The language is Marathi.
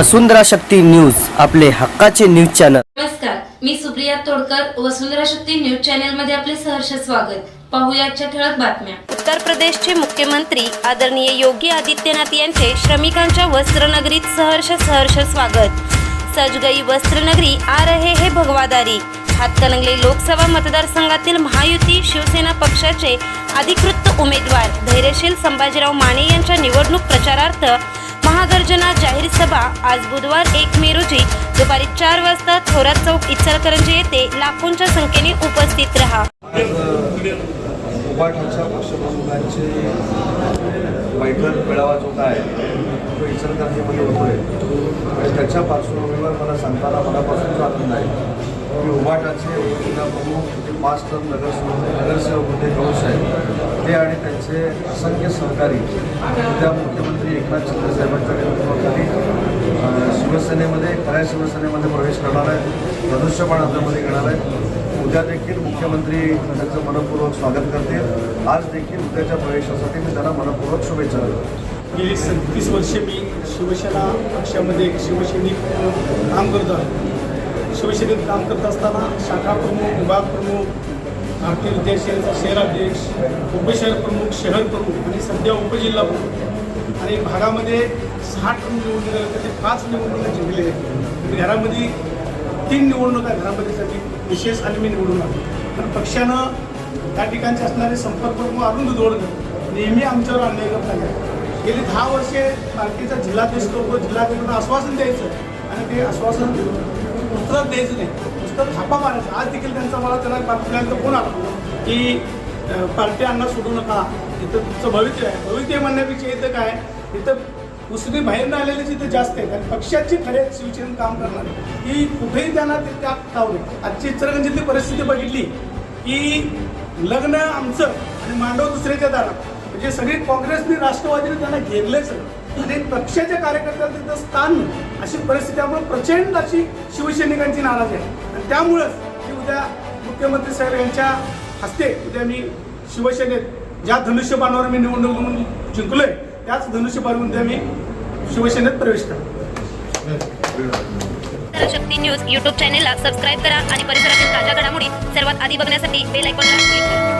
वसुंधरा शक्ती न्यूज आपले हक्काचे न्यूज चॅनल. नमस्कार मी सुप्रिया तोडकर वसुंधरा शक्ती न्यूज चॅनलमध्ये आपले सहर्ष स्वागत. पाहूया आजच्या ठळक बातम्या. उत्तर प्रदेशचे मुख्यमंत्री आदरणीय योगी आदित्यनाथ यांचे श्रमिकांच्या वस्त्रनगरीत सहर्ष सहर्ष स्वागत. सज गई वस्त्रनगरी आ रहे हे भगवादारी. हातकणंगले लोकसभा मतदारसंघातील महायुती शिवसेना पक्षाचे अधिकृत उमेदवार धैर्यशील संभाजीराव माने यांच्या निवडणूक प्रचारार्थ महागर्जना जाहीर सभा आज बुधवार एक मे रोजी दुपारी चार वाजता थोरात चौक इचलकरंजी येथे लाखोंच्या संख्येने उपस्थित राहा. उभाठाच्या पक्षप्रमुखांची बैठक मेळावा जो काय तो इचलकरंजीमध्ये होतोय. आणि त्याच्या पार्श्वभूमीवर मला सांगताना मनापासूनचा आनंद आहे. की उभाटाचे उपजिल्हा प्रमुख जे पाच टन नगरसेवक नगरसेवक होते गौश ते आणि त्यांचे असंख्य सहकारी उद्या मुख्यमंत्री एकनाथ शिंदेसाहेबांच्या नेतृत्वाखाली शिवसेनेमध्ये खऱ्या शिवसेनेमध्ये प्रवेश करणार आहेत धनुष्यबाण हातामध्ये घेणार आहेत. उद्या देखील मुख्यमंत्री त्यांचं मनपूर्वक स्वागत करतील. आज देखील उद्याच्या प्रवेशासाठी मी त्यांना मनपूर्वक शुभेच्छा देतो. गेली सत्तीस वर्षे मी शिवसेना पक्षामध्ये एक शिवसैनिक काम करतो आहे शिवसेनेत काम करत असताना शाखा प्रमुख विभाग प्रमुख भारतीय विद्यार्थी सेनेचा शहराध्यक्ष उपशहर प्रमुख शहर प्रमुख आणि सध्या उपजिल्हा प्रमुख आणि भागामध्ये सहा निवडणुका झाल्या त्याचे पाच निवडणुका जिंकले. आहेत घरामध्ये तीन निवडणुका घरामध्येसाठी विशेष आणि मी निवडून आलो पण पक्षानं त्या ठिकाणचे असणारे संपर्क प्रमुख अरुण दुधोडकर नेहमी आमच्यावर अन्याय करत आले. गेली दहा वर्षे पार्टीचा जिल्हाध्यक्ष लोक जिल्हाधिकाऱ्यांना आश्वासन द्यायचं आणि ते आश्वासन उत्तर द्यायचं नाही. नुसतं थापा मारायचं. आज देखील त्यांचा मला त्यांना पार्टीला फोन आला. की अं, पार्टी अण्णा सोडू नका. इथं तुमचं भविष्य आहे. भविष्य म्हणण्यापेक्षा इथं काय? इथं उसने बाहेरनं आलेले जिथे जास्त आहेत आणि पक्षाची खरे शिवसेनेत काम करणार की कुठेही त्यांना ते त्या लावले आजची इचलकरंजीतली परिस्थिती बघितली की लग्न आमचं आणि मांडव दुसऱ्याच्या दारात. म्हणजे सगळी काँग्रेसने राष्ट्रवादीने त्यांना घेरलेच ते पक्षाच्या कार्यकर्त्यांचं तिथं स्थान नाही. अशी परिस्थिती त्यामुळे प्रचंड अशी शिवसैनिकांची नाराजी आहे. आणि त्यामुळंच मी उद्या मुख्यमंत्री साहेब यांच्या हस्ते उद्या मी शिवसेनेत ज्या धनुष्यबाणावर मी निवडणूक म्हणून जिंकलोय त्याच धनुष्यबाण उद्या मी शिवसेनेत प्रवेश करतो शक्ती न्यूज यूट्यूब चॅनेलला सबस्क्राईब करा आणि परिसरातील ताज्या घडामोडी सर्वात आधी बघण्यासाठी बेल आयकॉनला क्लिक करा.